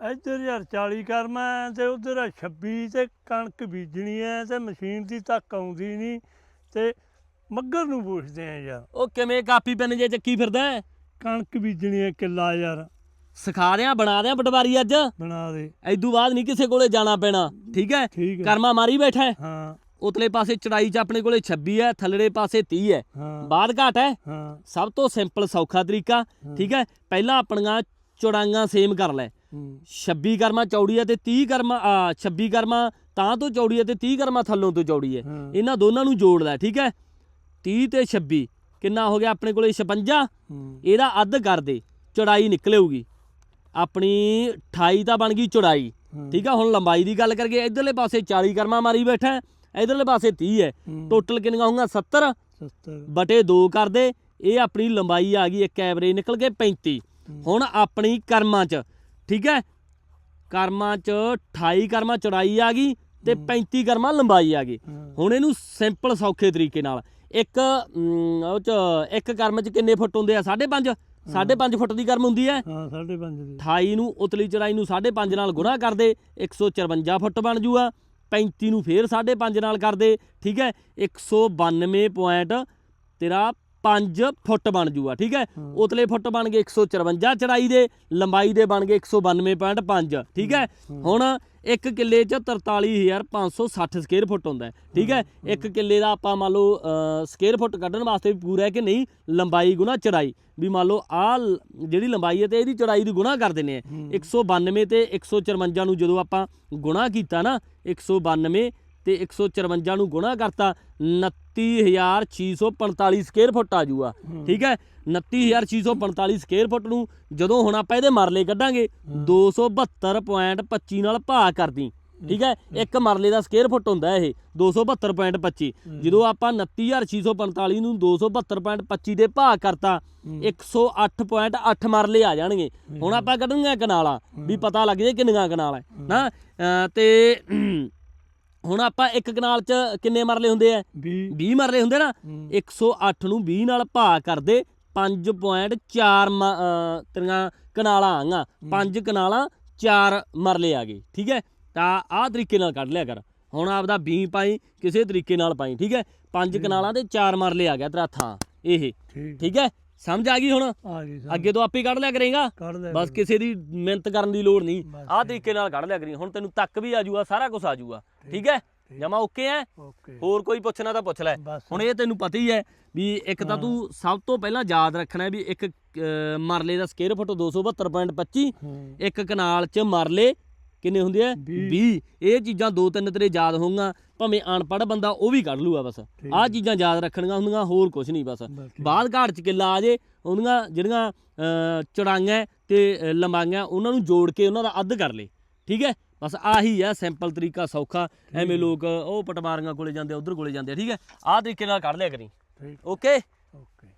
ਇੱਧਰ ਯਾਰ 40 ਕਰਮਾ ਤੇ ਉਧਰ 26 ਤੇ ਕਣਕ ਬੀਜਣੀ ਹੈ ਤੇ ਮਸ਼ੀਨ ਦੀ ਤੱਕ ਆਉਂਦੀ ਨਹੀਂ ਤੇ ਮੱਗਰ ਨੂੰ ਪੁੱਛਦੇ ਆ ਯਾਰ। ਉਹ ਕਿਵੇਂ ਕਾਪੀ ਪੈਨ ਜੇ ਚੱਕੀ ਫਿਰਦਾ ਹੈ? ਕਣਕ ਬੀਜਣੀ ਹੈ ਕਿੱਲਾ ਯਾਰ। ਸਿਖਾ ਦਿਆਂ ਬਣਾ ਦਿਆਂ ਪਟਵਾਰੀ ਅੱਜ? ਬਣਾ ਦੇ। ਐਦੂ ਬਾਅਦ ਨਹੀਂ ਕਿਸੇ ਕੋਲੇ ਜਾਣਾ ਪੈਣਾ ਠੀਕ ਹੈ ਠੀਕ ਹੈ ਕਰਮਾ ਮਾਰੀ ਬੈਠਾ ਹੈ ਹਾਂ। ਉਤਲੇ ਪਾਸੇ ਚੜਾਈ 'ਚ ਆਪਣੇ ਕੋਲੇ 26 ਹੈ ਥੱਲੜੇ ਪਾਸੇ 30 ਹੈ ਹਾਂ। ਬਾਅਦ ਘਾਟ ਹੈ ਹਾਂ। ਸਭ ਤੋਂ ਸਿੰਪਲ ਸੌਖਾ ਤਰੀਕਾ ਠੀਕ ਹੈ ਪਹਿਲਾਂ ਆਪਣੀਆਂ ਚੌੜਾਈਆਂ ਸੇਮ ਕਰ ਲੈ। 26 ਕਰਮਾ ਚੌੜੀ ਹੈ ਤੇ 30 ਕਰਮਾ ਆ 26 ਕਰਮਾ ਤਾਂ ਤੋਂ ਚੌੜੀ ਹੈ ਤੇ 30 ਕਰਮਾ ਥੱਲੋਂ ਤੋਂ ਚੌੜੀ ਹੈ। ਹਾਂ। ਇਹਨਾਂ ਦੋਨਾਂ ਨੂੰ ਜੋੜ ਲੈ ਠੀਕ ਹੈ? 30 ਤੇ 26 ਕਿੰਨਾ ਹੋ ਗਿਆ ਆਪਣੇ ਕੋਲੇ? 56 ਹੂੰ। ਇਹਦਾ ਅੱਧ ਕਰ ਦੇ ਚੌੜਾਈ ਨਿਕਲੇਊਗੀ। ਆਪਣੀ 28 ਤਾਂ ਬਣ ਗਈ ਚੌੜਾਈ ਹਾਂ। ਠੀਕ ਆ ਹੁਣ ਲੰਬਾਈ ਦੀ ਗੱਲ ਕਰੀਏ ਇਧਰਲੇ ਪਾਸੇ 40 ਕਰਮਾ ਮਾਰੀ ਬੈਠਾ ਇਧਰਲੇ ਪਾਸੇ 30 ਹੈ। ਹੂੰ। ਟੋਟਲ ਕਿੰਨੀਆਂ ਹੋਊਗੀਆਂ? 70 70 ਬਟੇ 2 ਕਰ ਦੇ ਇਹ ਆਪਣੀ ਲੰਬਾਈ ਆ ਗਈ ਇੱਕ ਐਵਰੇਜ ਨਿਕਲ ਕੇ 35 ਹੁਣ ਆਪਣੀ ਕਰਮਾਂ 'ਚ ਠੀਕ ਹੈ? ਕਰਮਾਂ 'ਚ 28 ਕਰਮਾਂ ਚੌੜਾਈ ਆ ਗਈ ਤੇ 35 ਕਰਮਾਂ ਲੰਬਾਈ ਆ ਗਈ। ਹੁਣ ਇਹਨੂੰ ਸਿੰਪਲ ਸੌਖੇ ਤਰੀਕੇ ਨਾਲ ਇੱਕ ਉਹ 'ਚ ਇੱਕ ਕਰਮ 'ਚ ਕਿੰਨੇ ਫੁੱਟ ਹੁੰਦੇ ਆ? 5.5 5.5 ਫੁੱਟ ਦੀ ਕਰਮ ਹੁੰਦੀ ਹੈ? ਹਾਂ 5.5 ਦੀ। 28 ਨੂੰ ਉਤਲੀ ਚੜਾਈ ਨੂੰ 5.5 ਨਾਲ ਗੁਣਾ ਕਰ ਦੇ 154 ਫੁੱਟ ਬਣ ਜੂਗਾ। 35 ਨੂੰ ਫੇਰ 5.5 ਨਾਲ ਕਰ ਦੇ ਠੀਕ ਹੈ? 192 ਪੁਆਇੰਟ ਤੇਰਾ 5 ਫੁੱਟ ਬਣ ਜੂਗਾ ਠੀਕ ਹੈ? ਉਤਲੇ ਫੁੱਟ ਬਣ ਗਏ 154 ਚੜਾਈ ਦੇ ਲੰਬਾਈ ਦੇ ਬਣ ਗਏ 192.5 ਠੀਕ ਹੈ? ਹੁਣ ਇੱਕ ਕਿੱਲੇ 'ਚ 43560 ਸਕੁਅਰ ਫੁੱਟ ਹੁੰਦਾ ਠੀਕ ਹੈ? ਇੱਕ ਕਿੱਲੇ ਦਾ ਆਪਾਂ ਮੰਨ ਲਓ ਸਕੁਅਰ ਫੁੱਟ ਕੱਢਣ ਵਾਸਤੇ ਵੀ ਪੂਰਾ ਹੈ ਕਿ ਨਹੀਂ? ਲੰਬਾਈ ਗੁਣਾ ਚੜਾਈ। ਵੀ ਮੰਨ ਲਓ ਆ ਜਿਹੜੀ ਲੰਬਾਈ ਹੈ ਤੇ ਇਹਦੀ ਚੜਾਈ ਦੀ ਗੁਣਾ ਕਰ ਦਿੰਨੇ ਆ 192 ਤੇ 154 ਨੂੰ ਜਦੋਂ ਆਪਾਂ ਗੁਣਾ ਕੀਤਾ ਨਾ 192 ਤੇ 154 ਨੂੰ ਗੁਣਾ ਕਰਤਾ 29645 ਸਕੁਅਰ ਫੁੱਟ ਆ ਜੂਗਾ ਠੀਕ ਹੈ? 29645 ਸਕੁਅਰ ਫੁੱਟ ਨੂੰ ਜਦੋਂ ਹੁਣ ਆਪਾਂ ਇਹਦੇ ਮਰਲੇ ਕੱਢਾਂਗੇ 272.25 ਨਾਲ ਭਾਗ ਕਰਦੀ। ਠੀਕ ਹੈ? ਇੱਕ ਮਰਲੇ ਦਾ ਸਕੁਅਰ ਫੁੱਟ ਹੁੰਦਾ ਇਹ 272.25 ਜਦੋਂ ਆਪਾਂ 29645 ਨੂੰ 272.25 ਦੇ ਭਾਗ ਕਰਤਾ 108.8 ਮਰਲੇ ਆ ਜਾਣਗੇ। ਹੁਣ ਆਪਾਂ ਕੱਢਾਂਗੇ ਕਨਾਲਾਂ ਵੀ ਪਤਾ ਲੱਗ ਜੇ ਕਿੰਨੀਆਂ ਕਨਾਲ। ਹੈ। ਨਾ ਤੇ ਹੁਣ ਆਪਾਂ ਇੱਕ ਕਨਾਲ ਚ ਕਿੰਨੇ ਮਰਲੇ ਹੁੰਦੇ ਆ? 20 20 ਮਰਲੇ ਹੁੰਦੇ ਨਾ? 108 ਨੂੰ 20 ਨਾਲ ਭਾਗ ਕਰਦੇ 5.4 ਮ- ਅਹ ਤੇਰੀਆਂ ਕਨਾਲਾਂ ਆਂਗਾ ਪੰਜ ਕਨਾਲਾਂ 4 ਮਰਲੇ ਆ ਗਏ ਠੀਕ ਹੈ? ਤਾਂ ਆਹ ਤਰੀਕੇ ਨਾਲ ਕੱਢ ਲਿਆ ਕਰ। ਹੁਣ ਆਪਦਾ ਬੀ ਪਾਈ ਕਿਸੇ ਤਰੀਕੇ ਨਾਲ ਪਾਈ ਠੀਕ ਹੈ? ਪੰਜ ਕਨਾਲਾਂ ਤੇ 4 ਮਰਲੇ ਆ ਗਿਆ ਤੇਰਾ ਥਾਂ ਇਹ। ਠੀਕ। ਹੈ? ਸਮਝ ਆ ਗਈ ਹੁਣ। ਅੱਗੇ ਤੋਂ ਆਪੇ ਕੱਢ ਲਿਆ ਕਰੇਗਾ? ਬਸ ਕਿਸੇ ਦੀ ਮਿਹਨਤ ਕਰਨ ਦੀ ਲੋੜ ਨਹੀਂ। ਆਹ ਤਰੀਕੇ ਨਾਲ ਕੱਢ ਲਿਆ ਕਰੀ। ਹੁਣ ਤੈਨੂੰ ਤੱਕ ਵੀ ਆ ਜਾਊਗਾ ਸਾਰਾ ਕੁਝ ਆ ਜਾਊਗਾ। ਠੀਕ ਹੈ? ਜਮਾ ਓਕੇ ਹੈ? ਓਕੇ। ਹੋਰ ਕੋਈ ਪੁੱਛਣਾ ਤਾਂ ਪੁੱਛ ਲੈ। ਬਸ। ਹੁਣ ਇਹ ਤੈਨੂੰ ਪਤਾ ਹੀ ਹੈ ਵੀ ਇੱਕ ਤਾਂ ਤੂੰ ਸਭ ਤੋਂ ਪਹਿਲਾਂ ਯਾਦ ਰੱਖਣਾ ਹੈ ਵੀ ਇੱਕ ਅਹ, ਮਰਲੇ ਦਾ ਸਕੁਅਰ ਫੁੱਟ 272.25 ਹਾਂ। ਇੱਕ ਕਨਾਲ 'ਚ ਮਰਲੇ ਕਿੰਨੇ ਹੁੰਦੇ ਆ? ਵੀਹ। 20 ਇਹ ਚੀਜ਼ਾਂ ਦੋ ਤਿੰਨ ਤੇਰੇ ਯਾਦ ਹੋਊਗਾ ਭਾਵੇਂ ਅਨਪੜ੍ਹ ਬੰਦਾ ਉਹ ਵੀ ਕੱਢ ਲੂਗਾ ਬਸ। ਆਹ ਚੀਜ਼ਾਂ ਯਾਦ ਰੱਖਣੀਆਂ ਹੁੰਦੀਆਂ ਹੋਰ ਕੁਝ ਨਹੀਂ ਬਸ। ਬਸ ਠੀਕ। ਬਾਅਦ ਘਾਟ 'ਚ ਕਿੱਲਾ ਆ ਜੇ ਉਹਦੀਆਂ ਜਿਹੜੀਆਂ ਅਹ, ਚੌੜਾਈਆਂ ਤੇ ਅਹ, ਲੰਬਾਈਆਂ ਉਹਨਾਂ ਨੂੰ ਜੋੜ ਕੇ ਉਹਨਾਂ ਦਾ ਅੱਧ ਕਰ ਲੇ। ਠੀਕ ਹੈ? ਬਸ ਆਹੀ ਆ ਸਿੰਪਲ ਤਰੀਕਾ ਸੌਖਾ। ਐਵੇਂ ਲੋਕ ਉਹ ਪਟਵਾਰੀਆਂ ਕੋਲੇ ਜਾਂਦੇ ਉਧਰ ਕੋਲੇ ਜਾਂਦੇ ਆ, ਠੀਕ ਹੈ? ਆਹ ਤਰੀਕੇ ਨਾਲ ਕੱਢ ਲਿਆ ਕਰੀ। ਠੀਕ। Okay okay